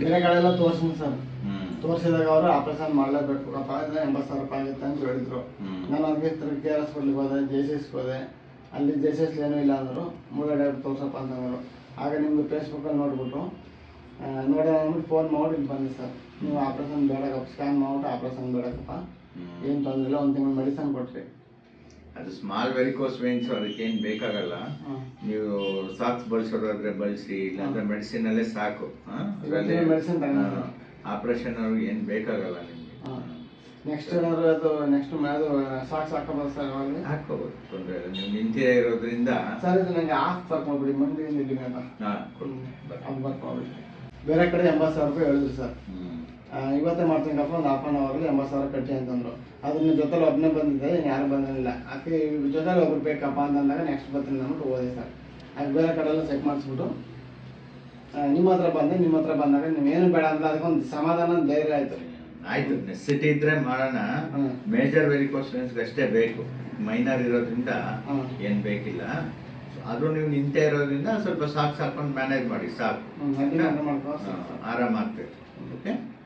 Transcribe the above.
ಬೇರೆ ಕಡೆ ಎಲ್ಲ ತೋರ್ಸಿನಿ ಸರ್ ತೋರಿಸಿದಾಗ ಅವರು ಆಪರೇಷನ್ ಮಾಡಲೇಬೇಕು ಅಂದ್ರೆ ಎಂಬತ್ತು ಸಾವಿರ ರೂಪಾಯಿ ಆಗುತ್ತೆ ಅಂತ ಹೇಳಿದ್ರು. ನಾನು ಅದಕ್ಕೆ ಕೆ ಆರ್ ಹಾಸ್ಪಿಟ್ಲಿಗೆ ಹೋದೆ ಜೆ ಸಿ ಎಸ್ಗೆ ಹೋದೆ. ಅಲ್ಲಿ ಜೆ ಸಿ ಎಸ್ ಏನೂ ಇಲ್ಲ ಅಂದರು. ಮುಳ್ಳಡೆ ತೋರ್ಸಪ್ಪ ಅಂತಂದರು ಆಗ ನಿಮ್ಮದು ಫೇಸ್ಬುಕ್ಕಲ್ಲಿ ನೋಡ್ಬಿಟ್ಟು ನೋಡಿ ನೋಡೋಣ ಅಂದ್ಬಿಟ್ಟು ಫೋನ್ ಮಾಡಿ ಇಲ್ಲಿ ಬಂದೆ ಸರ್. ನೀವು ಆಪ್ರೇಷನ್ ಬೇಡಕಪ್ಪ ಸ್ಕ್ಯಾನ್ ಮಾಡ್ಬಿಟ್ಟು ಆಪ್ರೇಷನ್ ಬೇಡಕಪ್ಪ ಏನು ತೊಂದರೆ ಇಲ್ಲ ಒಂದು ತಿಂಗಳು ಮೆಡಿಸನ್ ಕೊಟ್ರಿ. ಅದು ಸ್ಮಾಲ್ ವೆರಿಕೋಸ್ ವೇನ್ಸ್ ಅದಕ್ಕೇನು ಬೇಕಾಗಲ್ಲ. ನೀವು ಸಾಕ್ಸ್ ಬಳಸೋದಾದ್ರೆ ಬಳಸಿ ಇಲ್ಲಾಂದ್ರೆ ಮೆಡಿಸಿನ್ ಅಲ್ಲೇ ಸಾಕು. ಆಪರೇಷನ್ ಅವ್ರಿಗೆ ಏನು ಬೇಕಾಗಲ್ಲ ನಿಮಗೆ. ನೆಕ್ಸ್ಟ್ ಏನಾದ್ರು ಅದು ನೆಕ್ಸ್ಟ್ ಅದು ಸಾಕ್ಸ್ ಹಾಕೋಬೋದು ಸರ್ ಅವಾಗ ಹಾಕೋಬೋದು ತೊಂದರೆ ಇಲ್ಲ. ನೀವು ನಿಂತೇ ಇರೋದ್ರಿಂದ ಸರ್ ಇದು ನನಗೆ ಆಫ್ ಮುಂದೆ ಇಲ್ಲಿ ಗಂಟ ಹಾ. ಅದು ಬೇರೆ ಕಡೆ ಎಂಬತ್ತು ಸಾವಿರ ರೂಪಾಯಿ ಹೇಳಿದ್ರು ಸರ್. ಹ್ಮ್. ಮಾಡ್ತೀನಿ ಇವತ್ತೇ ಮಾಡ್ತೀನಪ್ಪ ಒಂದು ಹಾಫ್ ಆನ್ ಅವರ್ಲಿ ಎಂಬತ್ತು ಸಾವಿರ ಕಟ್ಟಿ ಅಂತಂದ್ರು. ಅದು ನಿಮ್ಮ ಜೊತೆಲಿ ಒಬ್ಬನೇ ಬಂದಿದ್ದೆ ಯಾರು ಬಂದಿಲ್ಲ ಅದಕ್ಕೆ ಜೊತೆಲಿ ಒಬ್ರು ಬೇಕಪ್ಪ ಅಂತಂದಾಗ ನೆಕ್ಸ್ಟ್ ಬರ್ತೀನಿ ಅಂದ್ಬಿಟ್ಟು ಓದಿ ಸರ್. ಅದು ಬೇರೆ ಕಡೆ ಎಲ್ಲ ಚೆಕ್ ಮಾಡಿಸ್ಬಿಟ್ಟು ನಿಮ್ಮ ಹತ್ರ ಬಂದೆ ನಿಮ್ಮ ಹತ್ರ ಬಂದಾಗ ನೀವೇನು ಬೇಡ ಅಂದ್ರೆ ಅದಕ್ಕೊಂದು ಸಮಾಧಾನ ಧೈರ್ಯ ಆಯಿತು. ಆಯ್ತು ನೆಸಿಟಿ ಇದ್ರೆ ಮಾಡೋಣ. ಮೇಜರ್ ವೆರಿಕೋಸ್ಟ್ ಅಷ್ಟೇ ಬೇಕು. ಮೈನರ್ ಇರೋದ್ರಿಂದ ಏನು ಬೇಕಿಲ್ಲ. ಆದ್ರೂ ನೀವು ನಿಂತೆ ಇರೋದ್ರಿಂದ ಸ್ವಲ್ಪ ಸಾಕು ಸಾಕೊಂಡು ಮ್ಯಾನೇಜ್ ಮಾಡಿ ಸಾಕು. ಅದನ್ನ ಆರಾಮಾಗ್ತದೆ ಓಕೆ